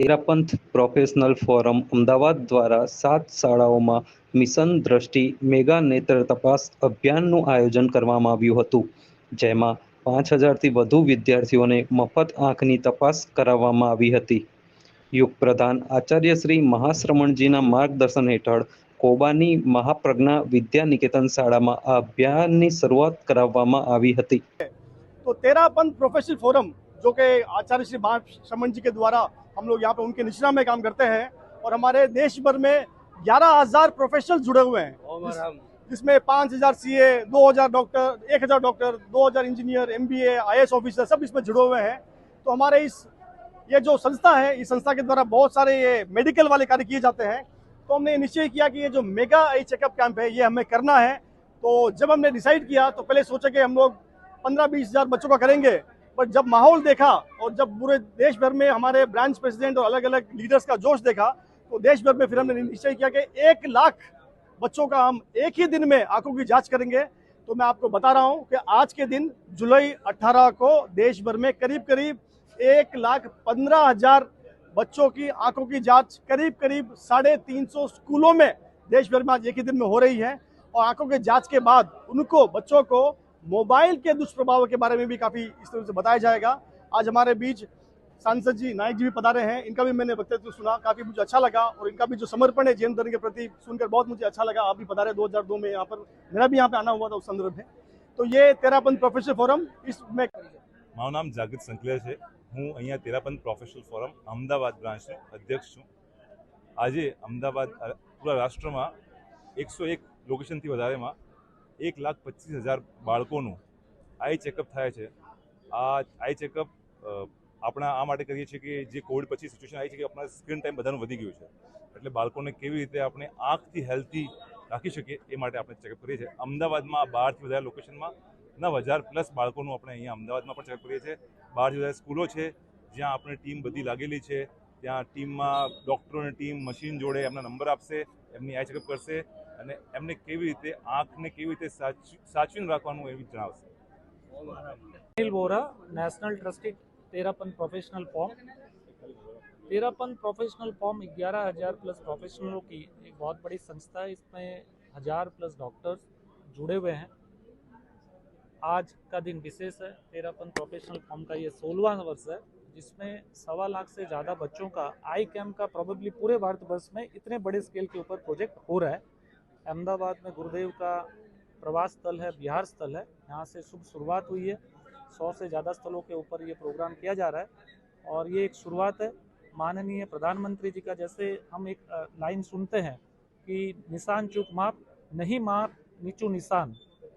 Terapanth professional forum Ahmedabad દ્વારા સાત શાળાઓમાં મિશન દ્રષ્ટિ મેગા નેત્ર તપાસ અભિયાનનું આયોજન કરવામાં આવ્યું હતું, જેમાં પાંચ હજારથી વધુ વિદ્યાર્થીઓને મફત આંખની તપાસ કરાવવામાં આવી હતી. યુગ પ્રધાન આચાર્ય શ્રી મહાશ્રમણજીના માર્ગદર્શન હેઠળ કોબાની મહાપ્રજ્ઞા વિદ્યા નિકેતન શાળામાં આ અભિયાનની શરૂઆત કરાવવામાં આવી હતી. તો તેરાપંથ પ્રોફેશનલ ફોરમ જો કે આચાર્ય શ્રી મહાશ્રમણજી કે દ્વારા हम लोग यहाँ पे उनके निश्रा में काम करते हैं और हमारे देश भर में ग्यारह हज़ार प्रोफेशनल जुड़े हुए हैं। जिसमें पाँच हज़ार सी ए दो हज़ार डॉक्टर एक हज़ार डॉक्टर दो हज़ार engineer M B A I S officer सब इसमें जुड़े हुए हैं। तो हमारे इस ये जो संस्था है इस संस्था के द्वारा बहुत सारे ये मेडिकल वाले कार्य किए जाते हैं। तो हमने निश्चय किया कि ये जो मेगा आई चेकअप कैंप है ये हमें करना है। तो जब हमने डिसाइड किया तो पहले सोचा कि हम लोग पंद्रह बीस हज़ार बच्चों का करेंगे। पर जब माहौल देखा और जब पूरे देश भर में हमारे ब्रांच प्रेसिडेंट और अलग अलग लीडर्स का जोश देखा तो देश भर में फिर हमने निश्चय किया कि एक लाख बच्चों का हम एक ही दिन में आँखों की जाँच करेंगे। तो मैं आपको बता रहा हूँ कि आज के दिन, जुलाई 18 को देश भर में करीब करीब एक लाख पंद्रह हज़ार बच्चों की आँखों की जाँच करीब करीब साढ़े तीन सौ स्कूलों में देश भर में आज एक ही दिन में हो रही है। और आँखों के जाँच के बाद उनको, बच्चों को मोबाइल के दुष्प्रभाव के बारे में भी काफी इस तरह से बताया जाएगा आज हमारे बीच सांसद जी नायक जी भी पधारे हैं इनका भी मैंने वक्तव्य सुना काफी मुझे अच्छा लगा और इनका भी जो समर्पण है जैन धर्म के प्रति सुनकर बहुत मुझे अच्छा लगा आप भी पधारे 2002 में यहाँ पर मेरा भी यहाँ पे आना हुआ था उस संदर्भ में तो ये तेरापंथ प्रोफेशनल फोरम इसमें મારું નામ જાગૃત સંકલે છે હું અહીંયા તેરાપંથ પ્રોફેશનલ ફોરમ અમદાવાદ બ્રાન્ચનો અધ્યક્ષ છું આજે અમદાવાદ અ, પૂરા રાષ્ટ્રમાં એકસો એક લોકેશનથી વધારેમાં એક લાખ પચીસ હજાર બાળકોનું આઈ ચેકઅપ થાય છે. આ આઈ ચેકઅપ આપણા આ માટે કરીએ છીએ કે જે કોવિડ પછી સિચ્યુએશન આવી છે કે આપણા સ્ક્રીન ટાઈમ બધાનું વધી ગયું છે. એટલે બાળકોને કેવી રીતે આપણે આંખથી હેલ્ધી રાખી શકીએ એ માટે આપણે ચેકઅપ કરીએ છીએ. અમદાવાદમાં બારથી વધારે લોકેશનમાં નવ હજાર પ્લસ બાળકોનું આપણે અહીંયા અમદાવાદમાં પણ ચેકઅપ કરીએ છીએ. બારથી વધારે સ્કૂલો છે, જ્યાં આપણે ટીમ બધી લાગેલી છે. ત્યાં ટીમમાં ડૉક્ટરોની ટીમ મશીન જોડે એમના નંબર આપશે, એમની આઈ ચેકઅપ કરશે. અને એમને કેવી રીતે આંખને કેવી રીતે સાચવી સાચવીને રાખવાનું એવી જણાવશે Anil Vora national trustee Terapanth professional forum Terapanth professional forum ग्यारह हजार प्लस प्रोफेशनलों की एक बहुत बड़ी संस्था है इसमें हजार प्लस डॉक्टर्स जुड़े हुए हैं आज का दिन विशेष है तेरापन प्रोफेशनल फॉर्म का ये सोलहवां वर्ष है जिसमें सवा लाख से ज़्यादा बच्चों का आई कैम्प का प्रोबेबली पूरे भारतवर्ष में इतने बड़े स्केल के ऊपर प्रोजेक्ट हो रहा है अहमदाबाद में गुरुदेव का प्रवास स्थल है बिहार स्थल है। यहाँ से शुभ शुरुआत हुई है। सौ से ज़्यादा स्थलों के ऊपर ये प्रोग्राम किया जा रहा है। और ये एक शुरुआत है माननीय प्रधानमंत्री जी का। जैसे हम एक लाइन सुनते हैं कि निशान चूक माप, नहीं माप, नीचू निशान।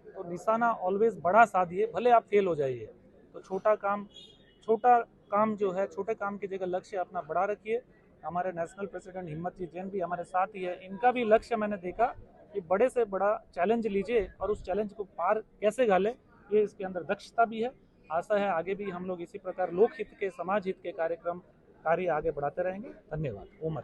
तो निशाना ऑलवेज बड़ा साधिए भले आप फेल हो जाइए। तो छोटा काम छोटा काम जो है, छोटे काम की जगह लक्ष्य अपना बड़ा रखिए। हमारे नेशनल प्रेसिडेंट हिम्मत जी जैन भी हमारे साथ ही है। इनका भी लक्ष्य मैंने देखा कि बड़े से बड़ा चैलेंज लीजिए और उस चैलेंज को पार कैसे घाले, ये इसके अंदर दक्षता भी है, आशा है आगे भी हम लोग इसी प्रकार लोकहित के समाज हित के कार्यक्रम कार्य आगे बढ़ाते रहेंगे। धन्यवाद। ओम